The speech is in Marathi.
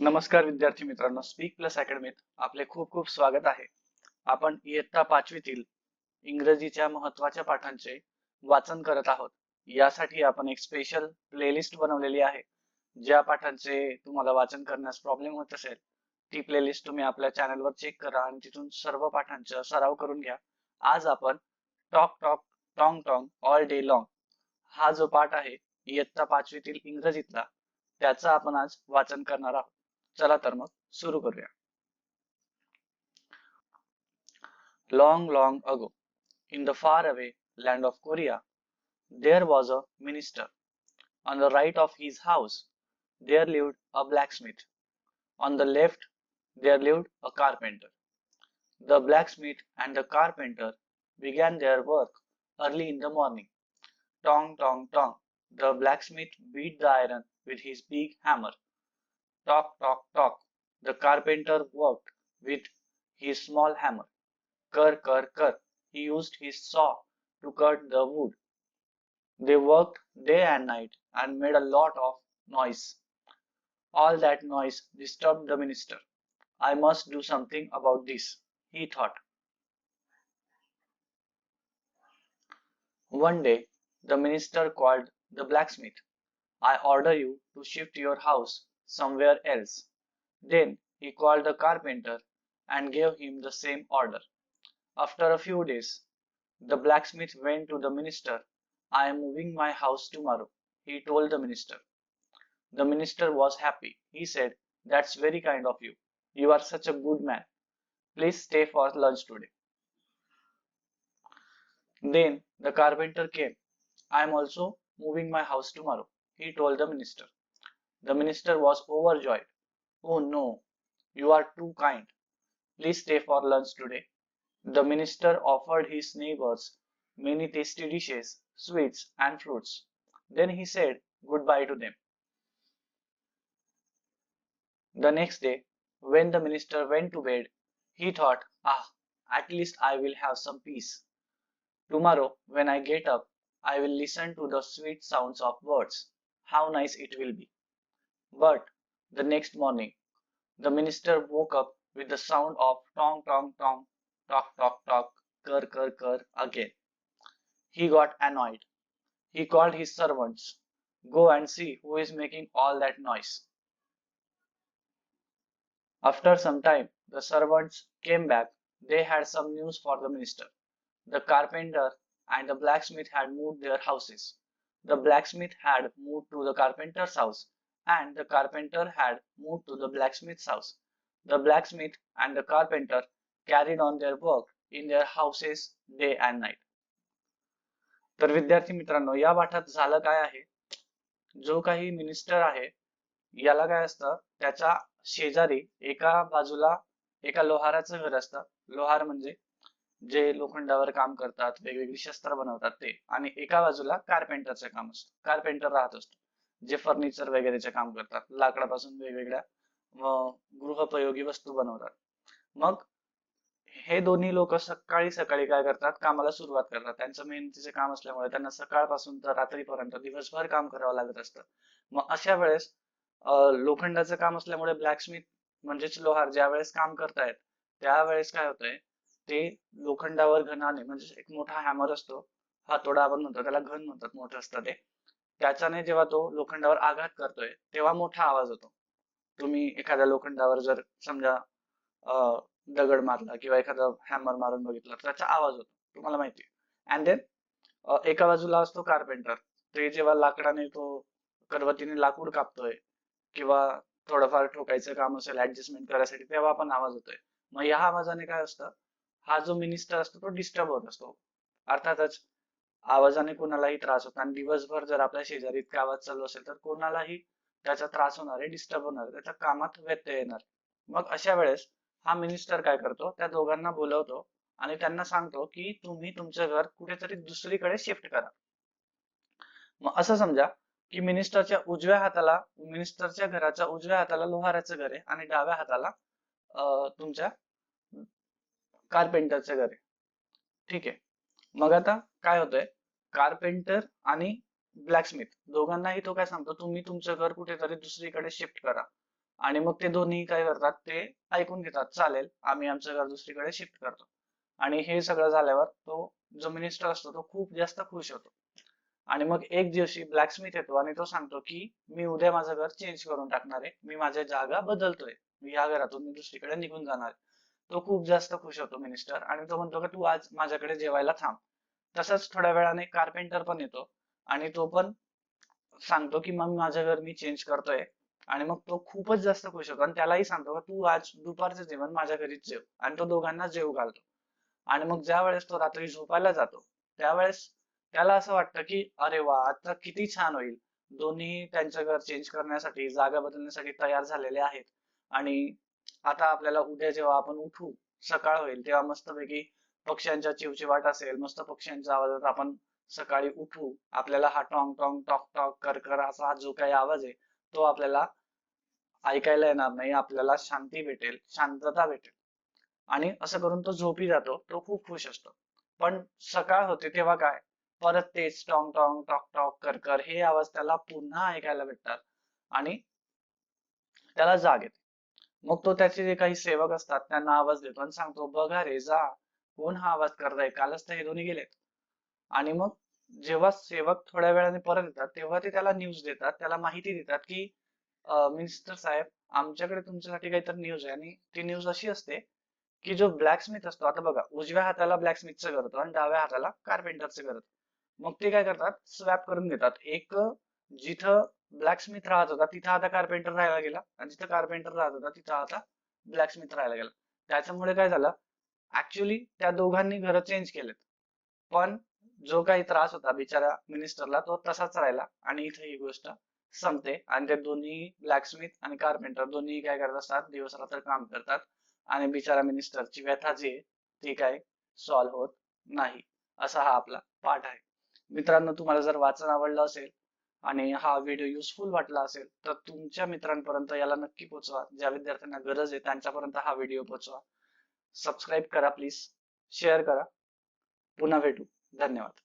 नमस्कार विद्यार्थी मित्रांनो स्पीक प्लस अकॅडमीत आपले खूप खूप स्वागत आहे. आपण इयत्ता पाचवीतील इंग्रजीच्या महत्त्वाच्या पाठांचे वाचन करत आहोत. यासाठी आपण एक स्पेशल प्लेलिस्ट बनवलेली आहे. ज्या पाठांचे तुम्हाला वाचन करण्यास प्रॉब्लेम होत असेल ती प्लेलिस्ट तुम्ही आपल्या चॅनलवर चेक करा आणि तिथून सर्व पाठांचा सराव करून घ्या. आज आपण talk talk tong tong all day long हा जो पाठ आहे इयत्ता पाचवीतील इंग्रजीतला त्याचा आपण आज वाचन करणार आहोत. चला तर मग सुरू करूया long long ago in the far away land of korea there was a minister on the right of his house there lived a blacksmith on the left there lived a carpenter the blacksmith and the carpenter began their work early in the morning tong tong tong the blacksmith beat the iron with his big hammer Tock, tock, tock. The carpenter worked with his small hammer. Cur, cur, cur. He used his saw to cut the wood. They worked day and night and made a lot of noise. All that noise disturbed the minister. I must do something about this, he thought. One day, the minister called the blacksmith. I order you to shift your house somewhere else. Then he called the carpenter and gave him the same order. After a few days, the blacksmith went to the minister. I am moving my house tomorrow, he told the minister. The minister was happy. He said, That's very kind of you. You are such a good man. Please stay for lunch today. Then the carpenter came. I am also moving my house tomorrow, he told the minister. The minister was overjoyed. Oh no, you are too kind. Please stay for lunch today. The minister offered his neighbors many tasty dishes, sweets, and fruits. Then he said goodbye to them. The next day, when the minister went to bed, he thought, Ah, at least I will have some peace. Tomorrow, when I get up, I will listen to the sweet sounds of birds. How nice it will be. But the next morning, the minister woke up with the sound of tong tong tong, tock tock tock, cur cur cur again. He got annoyed. He called his servants. Go and see who is making all that noise. After some time, the servants came back. They had some news for the minister. The carpenter and the blacksmith had moved their houses. The blacksmith had moved to the carpenter's house and the carpenter had moved to the blacksmith's house. The blacksmith and the carpenter carried on their work in their houses day and night. तर विद्यार्थी मित्रांनो या पाठात झालं काय आहे? जो काही मिनिस्टर आहे याला काय असतं? त्याच्या शेजारी एका बाजूला एका लोहाराचं घर असतं. लोहार म्हणजे जे लोखंडावर काम करतात वेगवेगळी शस्त्र बनवतात ते. आणि एका बाजूला कार्पेंटरचं काम असतं. कार्पेंटर राहत असतो. जे फर्निचर वगैरेचे काम करतात लाकडापासून वेगवेगळ्या गृहपयोगी वस्तू बनवतात. मग हे दोन्ही लोक सकाळी सकाळी काय करतात? कामाला सुरुवात करतात. त्यांचं मेहनतीचे काम असल्यामुळे त्यांना सकाळपासून तर रात्रीपर्यंत दिवसभर काम करावं लागत असतं. मग अशा वेळेस लोखंडाचं काम असल्यामुळे ब्लॅकस्मिथ म्हणजेच लोहार ज्या वेळेस काम करतायत त्यावेळेस काय होतंय? ते लोखंडावर घनाने म्हणजे एक मोठा हॅमर असतो हातोडा आपण म्हणतो त्याला घन म्हणतात मोठं असतं ते. त्याच्याने जेव्हा तो लोखंडावर आघात करतोय तेव्हा मोठा आवाज होतो. तुम्ही एखाद्या लोखंडावर जर समजा दगड मारला किंवा एखादा हॅमर मारून बघितला तर त्याचा आवाज होतो. तुम्हाला माहिती अँड देन एका बाजूला असतो कार्पेंटर ते जेव्हा लाकडाने तो करवतीने लाकूड कापतोय किंवा थोडंफार ठोकायचं काम असेल ऍडजस्टमेंट करायसाठी तेव्हा पण आवाज होतोय. मग या आवाजाने काय असतं? हा जो मिनिस्टर असतो तो डिस्टर्ब होत असतो. अर्थातच आवाजाने कोणालाही त्रास होतो आणि दिवसभर जर आपल्या शेजारी इतका आवाज चालू असेल तर कोणालाही त्याचा त्रास होणार आहे डिस्टर्ब होणार त्याच्या कामात व्यत्यय येणार मग अशा वेळेस हा मिनिस्टर काय करतो? त्या दोघांना बोलवतो आणि त्यांना सांगतो की तुम्ही तुमचं घर कुठेतरी दुसरीकडे शिफ्ट करा. मग असं समजा की मिनिस्टरच्या उजव्या हाताला मिनिस्टरच्या घराच्या उजव्या हाताला लोहाराचं घर आहे आणि डाव्या हाताला तुमच्या कार्पेंटरचं घर आहे. ठीक आहे. मग आता काय होतंय? कारपेंटर आणि ब्लॅकस्मिथ दोघांनाही तो काय सांगतो तुम्ही तुमचं घर कुठेतरी दुसरीकडे शिफ्ट करा. आणि मग ते दोन्ही काय करतात ते ऐकून घेतात चालेल आम्ही आमचं घर दुसरीकडे शिफ्ट करतो. आणि हे सगळं झाल्यावर तो जो मिनिस्टर असतो तो खूप जास्त खुश होतो. आणि मग एक दिवशी ब्लॅकस्मिथ येतो आणि तो सांगतो की मी उद्या माझं घर चेंज करून टाकणार आहे. मी माझी जागा बदलतोय. मी या घरातून मी दुसरीकडे निघून जाणार आहे. तो खूप जास्त खुश होतो मिनिस्टर आणि तो म्हणतो की तू आज माझ्याकडे जेवायला थांब. तसंच थोड्या वेळाने कार्पेंटर पण येतो. आणि तो पण सांगतो की मग माझं घर मी चेंज करतोय. आणि मग तो खूपच जास्त खुश होतो. आणि त्यालाही सांगतो की तू आज दुपारचं जेवण माझ्या घरीच जेव. आणि तो दोघांना जेव घालतो. आणि मग ज्या वेळेस तो रात्री झोपायला जातो त्यावेळेस त्याला असं वाटतं की अरे वा आता किती छान होईल. दोन्ही त्यांचं घर चेंज करण्यासाठी जागा बदलण्यासाठी तयार झालेले आहेत. आणि आता आपल्याला उद्या जेव्हा आपण उठू सकाळ होईल तेव्हा मस्तपैकी पक्ष्यांच्या चिवचिवाट असेल मस्त पक्ष्यांच्या आवाजात आपण सकाळी उठू. आपल्याला हा टॉंग टॉंग टॉक टॉक कर कर असा हा जो काही आवाज आहे तो आपल्याला ऐकायला येणार नाही. आपल्याला शांती भेटेल शांतता भेटेल. आणि असं करून तो झोपी जातो तो खूप खुश असतो. पण सकाळ होते तेव्हा काय? परत तेच टॉंग टॉंग टॉक टॉक कर कर हे आवाज त्याला पुन्हा ऐकायला भेटतात. आणि त्याला जाग येते. मग तो त्याचे जे काही सेवक असतात त्यांना आवाज देतो आणि सांगतो बघा रे जा. कोण हा आवाज करताय? कालच तर हे दोन्ही गेलेत. आणि मग जेव्हा सेवक थोड्या वेळाने परत येतात तेव्हा ते त्याला न्यूज देतात त्याला माहिती देतात की मिनिस्टर साहेब आमच्याकडे तुमच्यासाठी काहीतरी न्यूज आहे. आणि ती न्यूज अशी असते की जो ब्लॅकस्मिथ असतो आता बघा उजव्या हाताला ब्लॅकस्मिथचं करतो आणि डाव्या हाताला कार्पेंटरचं करतो मग ते काय करतात? स्वॅप करून घेतात. एक जिथं ब्लॅकस्मिथ राहत होता. तिथं आता कार्पेंटर राहायला गेला. आणि जिथं कार्पेंटर राहत होता तिथं आता ब्लॅकस्मिथ राहायला गेला. त्याच्यामुळे काय झालं? ऍक्च्युली त्या दोघांनी घर चेंज केलेत. पण जो काही त्रास होता बिचारा मिनिस्टरला तो तसाच राहिला. आणि इथे ही गोष्ट संपते. आणि ते दोन्ही ब्लॅकस्मिथ आणि कार्पेंटर दोन्ही काय करत असतात? दिवस रात्र काम करतात. आणि बिचारा मिनिस्टरची व्यथा जी आहे ती काय सॉल्व्ह होत नाही. असा हा आपला पाठ आहे. मित्रांनो तुम्हाला जर वाचन आवडलं असेल आणि हा व्हिडिओ युजफुल वाटला असेल तर तुमच्या मित्रांपर्यंत याला नक्की पोचवा. ज्या विद्यार्थ्यांना गरज आहे त्यांच्यापर्यंत हा व्हिडिओ पोचवा. सबस्क्राईब करा प्लीज शेअर करा. पुन्हा भेटू. धन्यवाद.